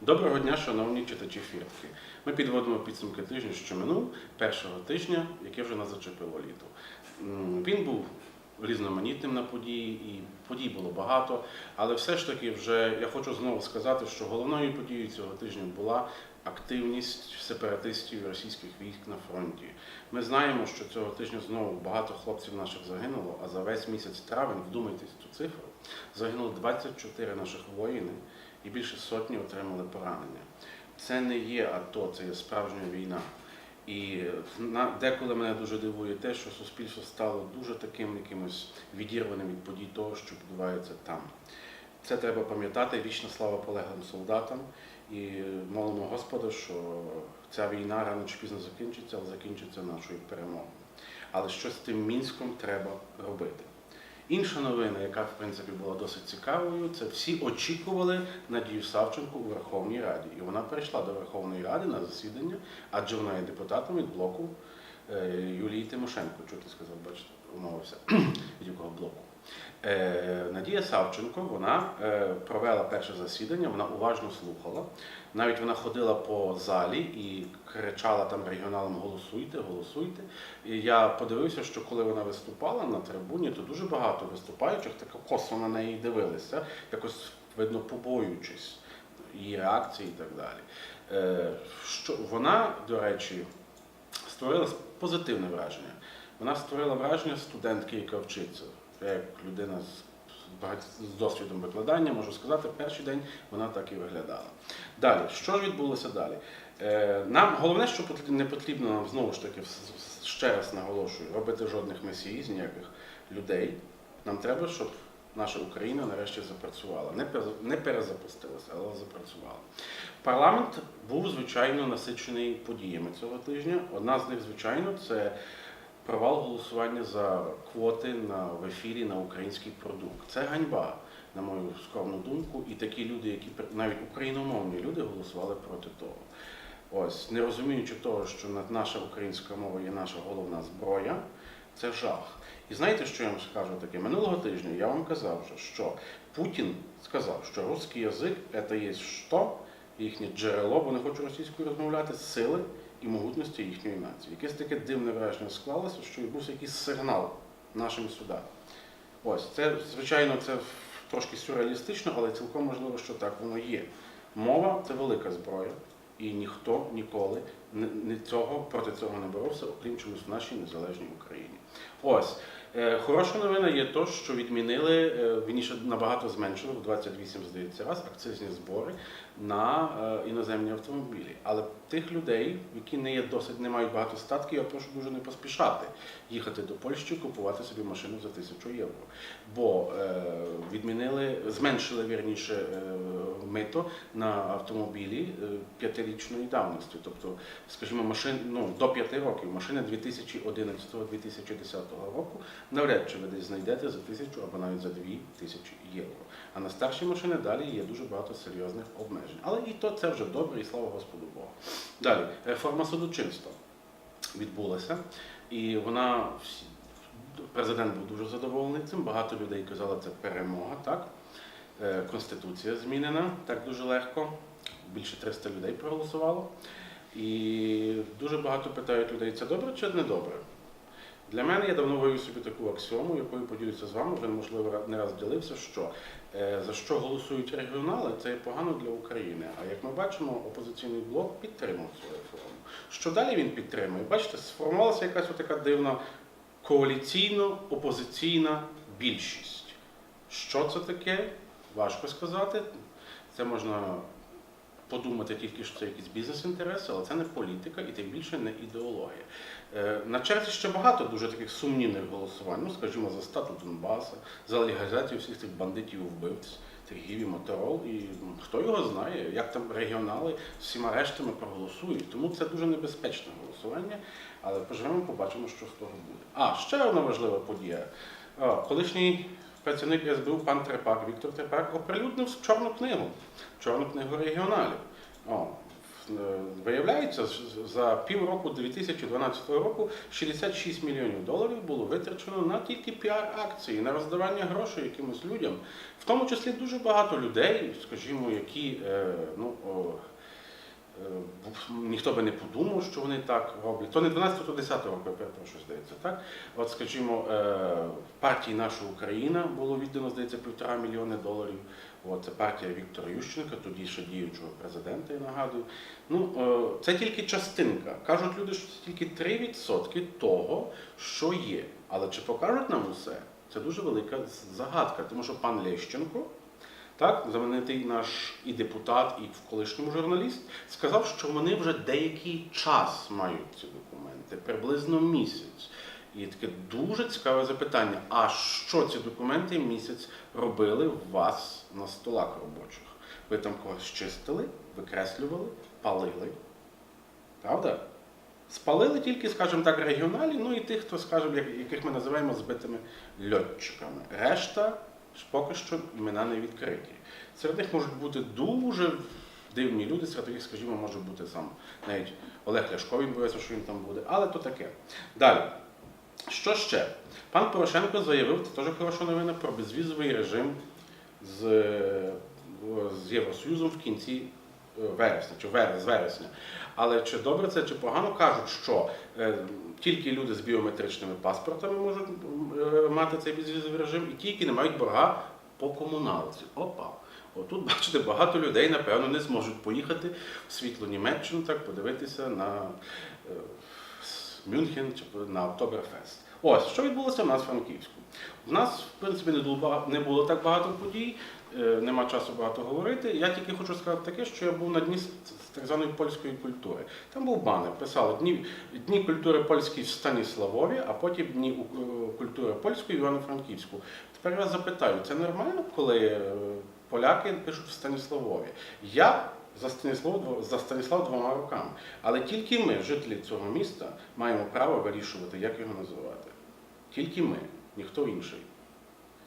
Доброго дня, шановні читачі фіртки. Ми підводимо підсумки тижня, що минув першого тижня, яке вже нас зачепило літо. Він був різноманітним на події, і подій було багато, але все ж таки, вже я хочу знову сказати, що головною подією цього тижня була активність сепаратистів російських військ на фронті. Ми знаємо, що цього тижня знову багато хлопців наших загинуло, а за весь місяць травень, вдумайтесь цю цифру, загинуло 24 наших воїни і більше сотні отримали поранення. Це не є АТО, це є справжня війна. І деколи мене дуже дивує те, що суспільство стало дуже таким якимось відірваним від подій того, що відбувається там. Це треба пам'ятати. Вічна слава полеглим солдатам. І молимо Господа, що ця війна рано чи пізно закінчиться, але закінчиться нашою перемогою. Але щось з тим мінськом треба робити. Інша новина, яка в принципі була досить цікавою, це всі очікували Надію Савченко у Верховній Раді. І вона прийшла до Верховної Ради на засідання, адже вона є депутатом від блоку е, Юлії Тимошенко. Чути ти сказав, бачите, умовився від якого блоку. Е, Надія Савченко вона е, провела перше засідання, вона уважно слухала. Навіть вона ходила по залі і кричала там регіоналам голосуйте, голосуйте. І я подивився, що коли вона виступала на трибуні, то дуже багато виступаючих так косо на неї дивилися, якось видно побоюючись її реакції і так далі. Е, Що вона, до речі, створила позитивне враження. Вона створила враження студентки, яка вчиться. Я як людина з, багать- з досвідом викладання можу сказати, в перший день вона так і виглядала. Далі, що ж відбулося далі? Е, Нам головне, що не потрібно нам знову ж таки ще раз наголошую, робити жодних месій з ніяких людей. Нам треба, щоб наша Україна нарешті запрацювала. Не перезапустилася, але запрацювала. Парламент був звичайно насичений подіями цього тижня. Одна з них, звичайно, це провал голосування за квоти на в ефірі на український продукт. Це ганьба, на мою скромну думку, і такі люди, які навіть україномовні люди голосували проти того. Ось, не розуміючи того, що наша українська мова є наша головна зброя, це жах. І знаєте, що я вам скажу таке? Минулого тижня я вам казав, що Путін сказав, що русський язик це є що? Їхнє джерело, бо не хочу російською розмовляти, сили і могутності їхньої нації. Якесь таке дивне враження склалося, що відбувся якийсь сигнал нашим судам. Ось, це, звичайно, це трошки сюрреалістично, але цілком можливо, що так воно є. Мова це велика зброя, і ніхто ніколи не, цього, проти цього не боровся, окрім чомусь в нашій незалежній Україні. Ось. Е, Хороша новина є то, що відмінили, е, вірніше набагато зменшили в 28, здається, раз акцизні збори на е, іноземні автомобілі. Але тих людей, які не є досить, не мають багато статків, я прошу дуже не поспішати їхати до Польщі, купувати собі машину за тисячу євро. Бо е, відмінили, зменшили вірніше е, мито на автомобілі п'ятирічної давності. Тобто, скажімо, машин ну, до п'яти років, машини 2011-2010 року навряд чи ви десь знайдете за тисячу або навіть за дві тисячі євро. А на старші машини далі є дуже багато серйозних обмежень. Але і то це вже добре, і слава Господу Богу. Далі, реформа судочинства відбулася, і вона президент був дуже задоволений цим. Багато людей казали, це перемога, так? Е, Конституція змінена так дуже легко. Більше 300 людей проголосувало. І дуже багато питають людей, це добре чи не добре? Для мене я давно вивів собі таку аксіому, якою поділюся з вами, вже можливо не раз ділився, що е, за що голосують регіонали, це погано для України. А як ми бачимо, опозиційний блок підтримав цю реформу. Що далі він підтримує? Бачите, сформувалася якась така дивна коаліційно-опозиційна більшість. Що це таке? Важко сказати. Це можна подумати тільки, що це якісь бізнес-інтереси, але це не політика і тим більше не ідеологія. Е, На черзі ще багато дуже таких сумнівних голосувань. Ну, скажімо, за статус Донбаса, за легалізацію всіх цих бандитів вбивць, цих гіві моторол. І хто його знає, як там регіонали з всіма рештами проголосують. Тому це дуже небезпечне голосування. Але поживемо, побачимо, що з того буде. А ще одна важлива подія. Колишній працівник СБУ пан Трепак, Віктор Трепак, оприлюднив чорну книгу, чорну книгу регіоналів. О, е, Виявляється, за півроку 2012 року 66 мільйонів доларів було витрачено на тільки піар-акції, на роздавання грошей якимось людям, в тому числі дуже багато людей, скажімо, які е, ну, ніхто би не подумав, що вони так роблять. То не 12, то 10 року, перепрошую, здається, так? От, скажімо, е, в партії наша Україна було віддано, здається, півтора мільйони доларів. От, це партія Віктора Ющенка, тоді ще діючого президента, я нагадую. Ну, е, це тільки частинка. Кажуть люди, що це тільки 3% того, що є. Але чи покажуть нам усе? Це дуже велика загадка, тому що пан Лещенко, так, знаменитий наш і депутат, і в колишньому журналіст, сказав, що вони вже деякий час мають ці документи, приблизно місяць. І таке дуже цікаве запитання: а що ці документи місяць робили у вас на столах робочих? Ви там когось чистили, викреслювали, палили? Правда? Спалили тільки, скажімо так, регіоналі, ну і тих, хто, скажімо, яких ми називаємо збитими льотчиками. Решта поки що імена не відкриті. Серед них можуть бути дуже дивні люди, серед яких, скажімо, може бути сам навіть Олег Ляшко, він боявся, що він там буде, але то таке. Далі. Що ще? Пан Порошенко заявив, це теж хороша новина, про безвізовий режим з, з Євросоюзом в кінці вересня, чи з вересня. Але чи добре це, чи погано кажуть, що е, тільки люди з біометричними паспортами можуть е, мати цей безвізовий режим, і ті, які не мають борга по комуналці. Опа. Отут, бачите, багато людей, напевно, не зможуть поїхати в світлу Німеччину, так подивитися на е, Мюнхен чи на Октоберфест. Ось, що відбулося в нас в Франківську. У нас, в принципі, не було, так багато подій, е, нема часу багато говорити. Я тільки хочу сказати таке, що я був на дні так званої польської культури. Там був банер, писало дні, дні культури польської в Станіславові, а потім дні е, культури польської в Івано-Франківську. Тепер я запитаю, це нормально, коли е, поляки пишуть в Станіславові? Я за Станіслав, за Станіслав двома руками. Але тільки ми, жителі цього міста, маємо право вирішувати, як його називати. Тільки ми, ніхто інший.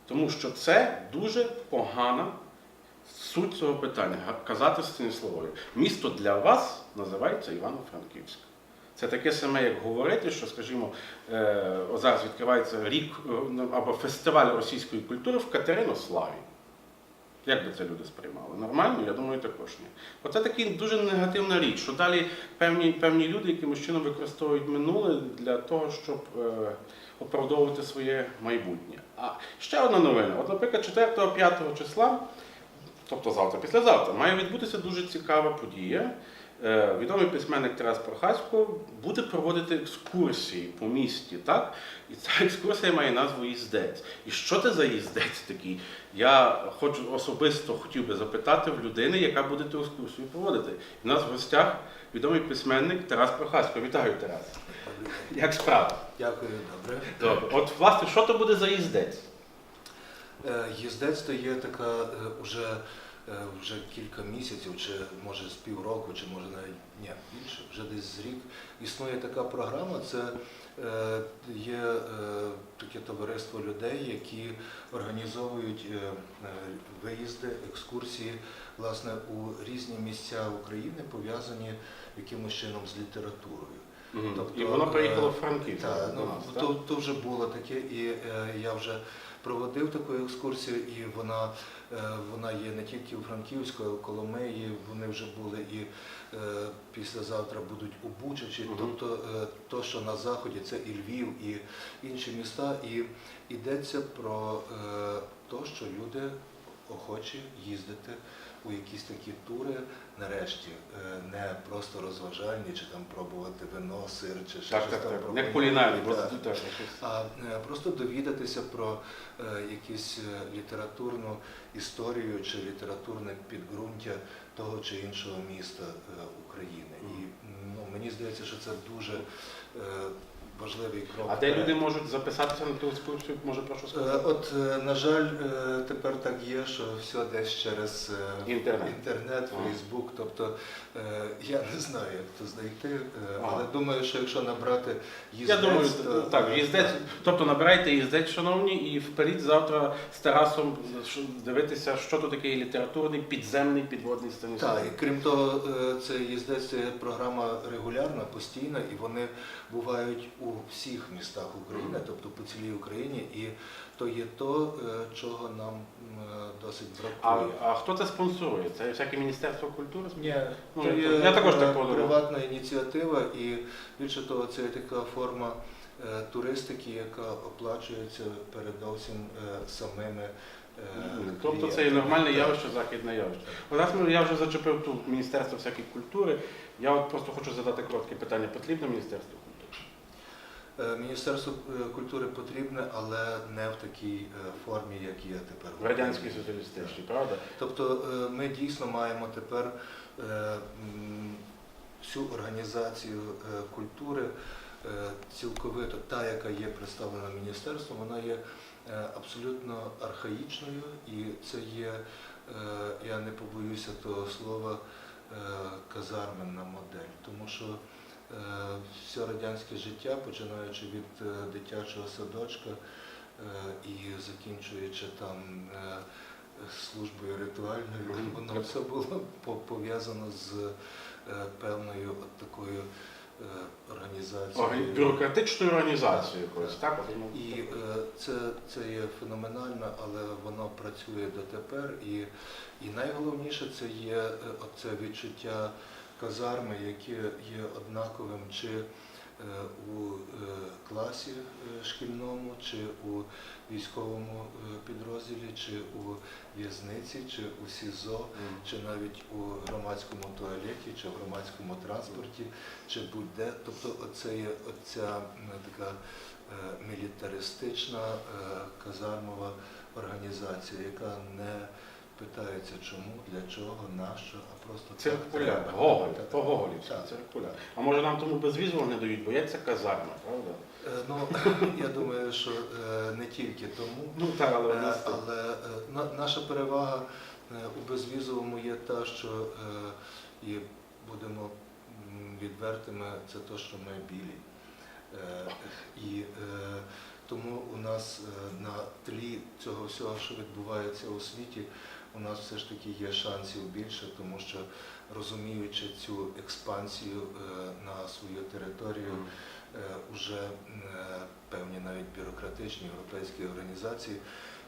Тому що це дуже погана суть цього питання казати Станіславою. Місто для вас називається Івано-Франківськ. Це таке саме, як говорити, що, скажімо, е, зараз відкривається рік е, ну, або фестиваль російської культури в Катеринославі. Як би це люди сприймали? Нормально? Я думаю, також ні. Оце така дуже негативна річ, що далі певні, певні люди якимось чином використовують минуле для того, щоб е, оправдовувати своє майбутнє. А ще одна новина. От, наприклад, 4-5 числа, тобто завтра, післязавтра, має відбутися дуже цікава подія. Е, Відомий письменник Тарас Прохасько буде проводити екскурсії по місті, так? І ця екскурсія має назву їздець. І що це за їздець такий? Я хочу особисто хотів би запитати в людини, яка буде ту екскурсію проводити. У нас в гостях відомий письменник Тарас Прохасько. Вітаю, Тарас. Як справа? Дякую, добре. Добре. От, власне, що то буде за їздець? Е, Їздець то є така е, уже, е, вже кілька місяців, чи може з півроку, чи може навіть ні, більше, вже десь з рік існує така програма. Це е, є е, таке товариство людей, які організовують е, е, виїзди, екскурсії власне у різні місця України, пов'язані якимось чином з літературою. Мгм. Тобто, І воно приїхало в е, Франківськ. Так, до ну, нас, так? то, то вже було таке, і е, я вже проводив таку екскурсію, і вона, е, вона є не тільки у Франківську, а й у Коломиї. Вони вже були і е, післязавтра будуть у Бучачі. Мгм. Тобто е, то, що на заході, це і Львів, і інші міста. І йдеться про е, те, що люди охочі їздити у якісь такі тури, нарешті, е, не просто розважальні, чи там пробувати вино, сир, чи ще Так, щось так, там так. Не пробувати. кулінарні, просто так. А е, просто довідатися про е, якусь е, літературну історію чи літературне підґрунтя того чи іншого міста України. І ну, мені здається, що це дуже важливий крок. А де люди можуть записатися на ту екскурсію? Може, прошу Е, сказати? От, е, на жаль, е, тепер так є, що все десь через Інтернет. інтернет, Фейсбук. Тобто я не знаю, як то знайти, але думаю, що якщо набрати Я думаю, то, так, їздець. Тобто набирайте їздець, шановні, і вперед завтра з Тарасом дивитися, що то таке літературний підземний підводний Станіслав. Так, і крім того, це їздець це програма регулярна, постійна, і вони бувають у у всіх містах України, тобто по цілій Україні, і то є то, е, чого нам е, досить А, бракує. а хто це спонсорує? Це всяке Міністерство культури? Ні, Ну, я- є я також так е, подумав. приватна ініціатива, і більше того, це така форма туристики, яка оплачується передовсім самими. Тобто це і нормальне явище, західне явище. От Раз ми- я вже зачепив тут Міністерство всякої культури. Я от просто хочу задати коротке питання. Потрібно Міністерство культури? Міністерство е, культури потрібне, але не в такій е, формі, як є тепер. В радянській соціалістичній, правда? Тобто е, ми дійсно маємо тепер е, всю організацію е, культури е, цілковито, та, яка є представлена міністерством, вона є е, абсолютно архаїчною і це є, е, я не побоюся того слова, е, казарменна модель. Тому що е, все радянське життя, починаючи від е, дитячого садочка е, і закінчуючи там е, службою ритуальною, воно все було по- пов'язано з е, певною от такою е, організацією. Бюрократичною організацією якоюсь, так? І е, це, це є феноменально, але воно працює дотепер. І, і найголовніше це є е, оце відчуття казарми, яке є однаковим чи е, у е, класі е, шкільному, чи у військовому підрозділі, чи у в'язниці, чи у СІЗО, чи навіть у громадському туалеті, чи в громадському транспорті, чи будь-де. Тобто оце є оця така мілітаристична казармова організація, яка не питається чому, для чого, нащо, а просто так Циркуляр, треба. Гоголь, Так, так. по-гоголівськи, Так. циркуляр. А може нам тому безвізово не дають, бо є це казарма, правда? Е, Ну, я думаю, що е, не тільки тому. Ну так, але Е, вона Але е, на- наша перевага е, у безвізовому є та, що е, і будемо м, відвертими, це те, що ми білі. Е, І е, тому у нас е, на тлі цього всього, що відбувається у світі, у нас все ж таки є шансів більше, тому що розуміючи цю експансію е, на свою територію, М. е, певні навіть бюрократичні європейські організації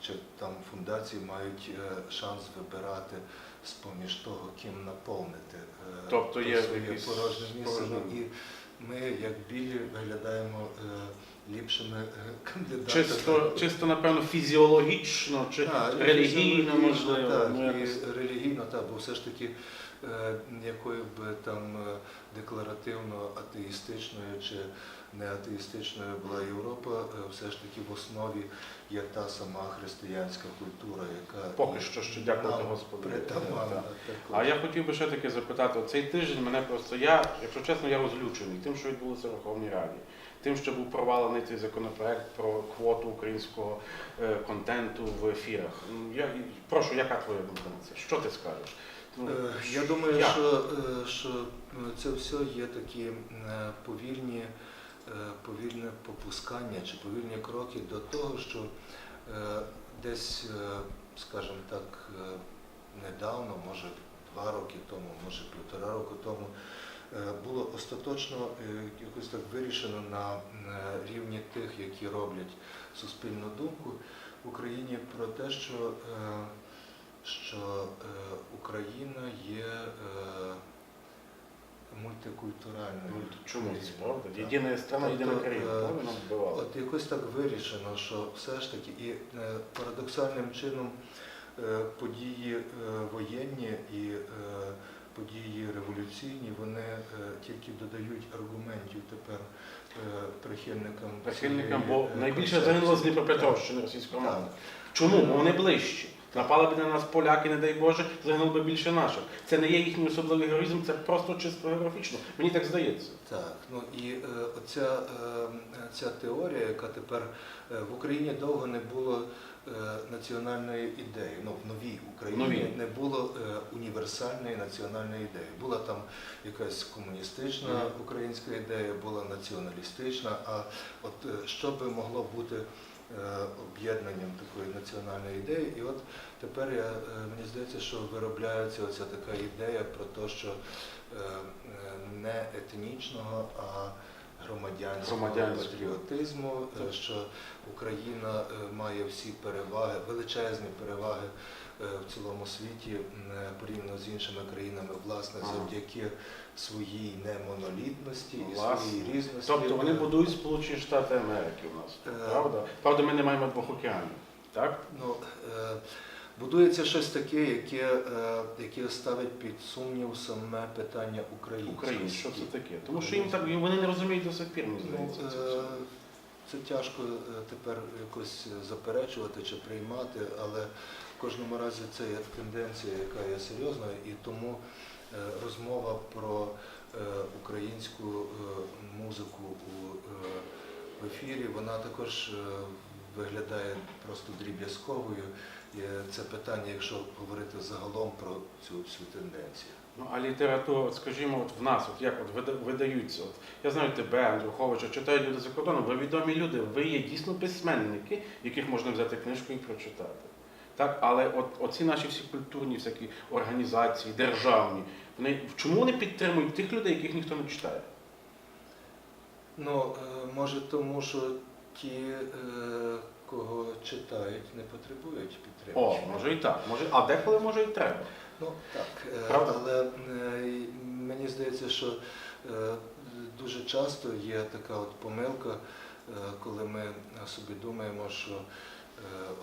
чи там фундації мають шанс вибирати з-поміж того, ким наповнити Тобто то є своє порожнє місце. І ми, як білі, виглядаємо ліпшими е, кандидатами. Чисто, чисто, напевно, фізіологічно чи Так, релігійно, можливо. Так, ну, якось. і релігійно, так, бо все ж таки, е, якою б там е, декларативно атеїстичною чи не атеїстичною була Європа, все ж таки в основі є та сама християнська культура, яка Поки що ще дякувати Господу. А я хотів би ще таки запитати, цей тиждень мене просто, я, якщо чесно, я розлючений тим, що відбулося в Верховній Раді, тим, що був провалений цей законопроект про квоту українського е, контенту в ефірах. М, Я, прошу, яка твоя думка на це? Що ти скажеш? Ну, Е, Я думаю, як? що, е, що це все є такі повільні, повільне попускання чи повільні кроки до того, що десь, скажімо так, недавно, може два роки тому, може півтора року тому, було остаточно е, якось так вирішено на е, рівні тих, які роблять суспільну думку в Україні про те, що е, що е, Україна є е, мультикультуральною. ну, чому це правда? Єдина страна, єдина країна, е? От якось так вирішено, що все ж таки, і е, парадоксальним чином е, події е, воєнні і е, події революційні, вони е, тільки додають аргументів тепер е, прихильникам. Прихильникам, бо найбільше загинуло з Дніпропетровщини російського народу. Чому? Бо вони ближчі. Напали б на нас поляки, не дай Боже, загинуло б більше наших. Це не є їхній особливий героїзм, це просто чисто географічно. Мені так здається. Так, ну і е, оця е, ця теорія, яка тепер е, в Україні довго не було національної ідеї. Ну, в новій Україні Новій. не було е, універсальної національної ідеї. Була там якась комуністична українська ідея, була націоналістична. А от е, що би могло бути е, об'єднанням такої національної ідеї? І от тепер я, е, мені здається, що виробляється оця така ідея про те, що е, е, не етнічного, а громадянського патріотизму, що Україна е, має всі переваги, величезні переваги е, в цілому світі е, порівняно з іншими країнами, власне, завдяки своїй немонолітності і своїй різності. Тобто вони будують Сполучені Штати Америки у нас, правда? Правда, ми не маємо двох океанів, так? Ну, будується щось таке, яке, е, яке ставить під сумнів саме питання українськості. Україні, що це таке? Тому що їм так вони не розуміють до сих пір, мені Ну, здається. це е, це тяжко е, тепер якось заперечувати чи приймати, але в кожному разі це є тенденція, яка є серйозною, і тому розмова про українську музику в ефірі, вона також виглядає просто дріб'язковою. Це питання, якщо говорити загалом про цю всю тенденцію. Ну, а література, от, скажімо, от в нас, от як от видаються. От, я знаю тебе, Андруховича, читають люди за кордоном, ви відомі люди, ви є дійсно письменники, яких можна взяти книжку і прочитати. Так, але от оці наші всі культурні всякі організації, державні, вони чому вони підтримують тих людей, яких ніхто не читає? Ну, е, може тому, що ті, е, кого читають, не потребують підтримки. О, може і так, може, а деколи може і треба. Ну так, е, Правда? але е, мені здається, що е, дуже часто є така от помилка, е, коли ми собі думаємо, що е,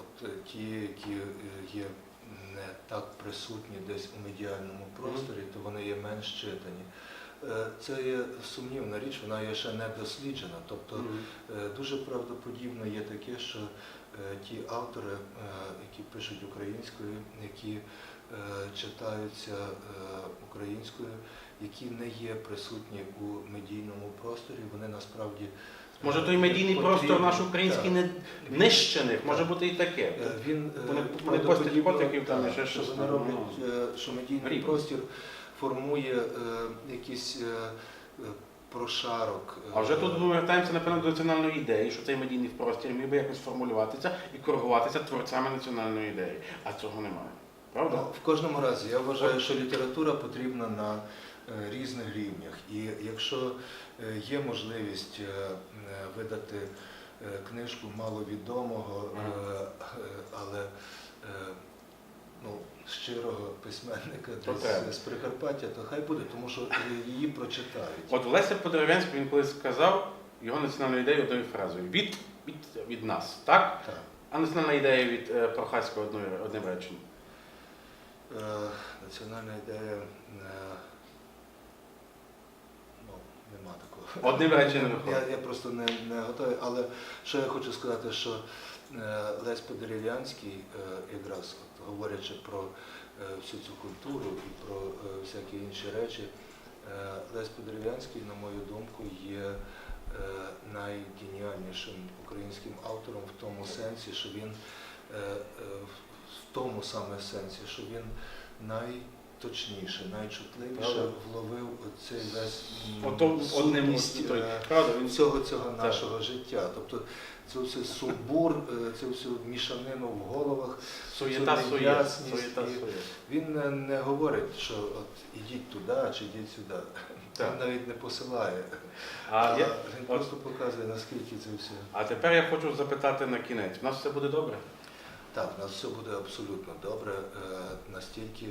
от ті, які є не так присутні десь у медіальному просторі, то вони є менш читані. Е, Це є сумнівна річ, вона є ще не досліджена. Тобто. Е, Дуже правдоподібно є таке, що е, ті автори, які пишуть українською, які читаються українською, які не є присутні у медійному просторі, вони насправді Може той медійний потрібні. простор наш український не нищених, може бути і таке. Е, Він е, правдоподібно, постять котиків там ще що щось вони роблять, е, що медійний Рівно. простір формує е, якийсь е, е, прошарок. е, А вже тут ми вертаємося напевно до національної ідеї, що цей медійний простір міг би якось формулюватися і коригуватися творцями національної ідеї. А цього немає. Правда? Ну, в кожному разі я вважаю, що література потрібна на е, різних рівнях. І якщо е, є можливість е, е, видати е, книжку маловідомого, е, е, але е, ну, щирого письменника десь з Прикарпаття, то хай буде, тому що е, її прочитають. От Леся Подерев'янський він колись сказав його національну ідею одною фразою від, від, від нас, так? Так. А національна ідея від е, Прохаського одним реченням. Е, Національна ідея. Нема такого. Одним реченням Я, виходить. я просто не, не готовий. Але що я хочу сказати, що е, Лесь Подерев'янський, е, якраз от, говорячи про е, всю цю культуру і про всякі інші речі, Лесь Подерев'янський, на мою думку, є найгеніальнішим українським автором в тому сенсі, що він в тому саме сенсі, що він найточніше, найчутливіше Правда. вловив цей весь Ото одним сутність, той, е, правда, він всього цього Так. нашого життя. Тобто це все сумбур, е, це всю мішанину в головах. суєта цю сує, неясність суєта і- сує. Він не, не говорить, що от ідіть туди чи ідіть сюди. Так. Він навіть не посилає. А, я, Він от- просто показує, наскільки це все. а тепер я хочу запитати на кінець. У нас все буде добре? Так, в нас все буде абсолютно добре, е, настільки,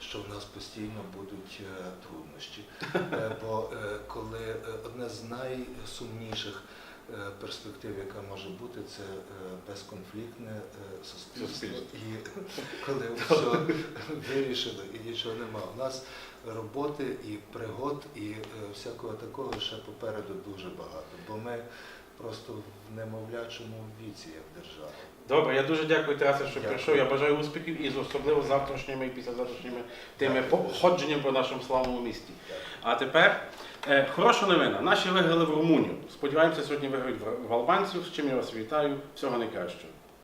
що в нас постійно будуть е, труднощі. Е, Бо коли одне з найсумніших перспектив, яка може бути, це безконфліктне суспільство. І коли все вирішено і нічого нема. У нас роботи і пригод, і всякого такого ще попереду дуже багато. Бо ми просто в немовлячому віці, як держава. Добре, я дуже дякую Тарасе, що Дякую. прийшов. Я бажаю успіхів і особливо завтрашніми і післязавтрашніми тими походженням по нашому славному місті. А тепер е, хороша новина. Наші виграли в Румунію. Сподіваємося, сьогодні виграють в в албанців, з чим я вас вітаю. Всього найкращого.